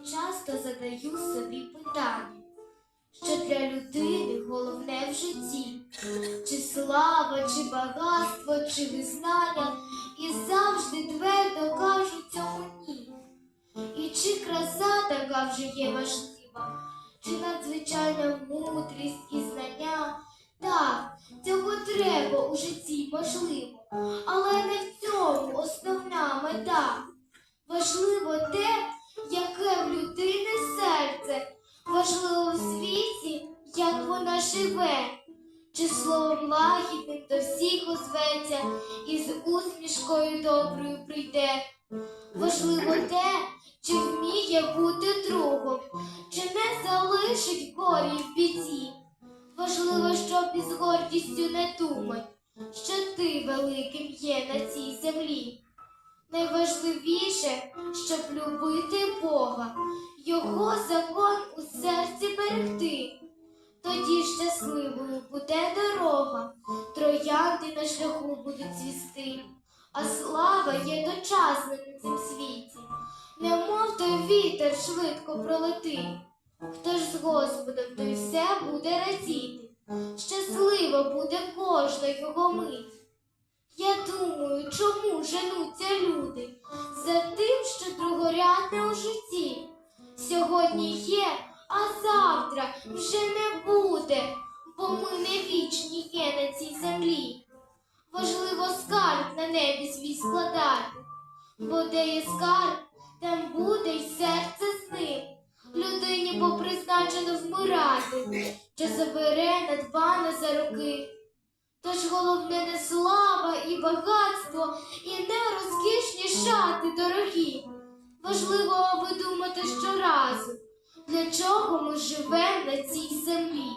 Часто задаю собі питання, що для людини головне в житті, чи слава, чи багатство, чи визнання, і завжди твердо кажуть цьому ні. І чи краса така вже є важлива, чи надзвичайна мудрість і знання? Так, цього треба у житті можливо, але не в цьому основна мета. Важливо те, яке в людини серце, важливо в світі, як вона живе, чи словом лагідним до всіх озветься, і з усмішкою доброю прийде. Важливо те, чи вміє бути другом, чи не залишить горі в біді. Важливо, щоб із гордістю не думай, що ти великим є на цій землі. Найважливіше, щоб любити Бога, Його закон у серці берегти. Тоді щасливою буде дорога, троянди на шляху будуть цвісти, а слава є дочасна на цім світі, немов той вітер швидко пролетить. Хто ж з Господом, той все буде радіти, щаслива буде кожна його мить. Чому женуться люди за тим, що другорядне у житті. Сьогодні є, а завтра вже не буде, бо ми не вічні є на цій землі. Важливо скарб на небі свій складати, бо де є скарб, там буде й серце з ним. Людині попризначено вмирати, що забере надбане за роки. Тож головне не слава і багатство, і не розкішні шати дорогі. Важливо, аби думати щоразу, для чого ми живемо на цій землі.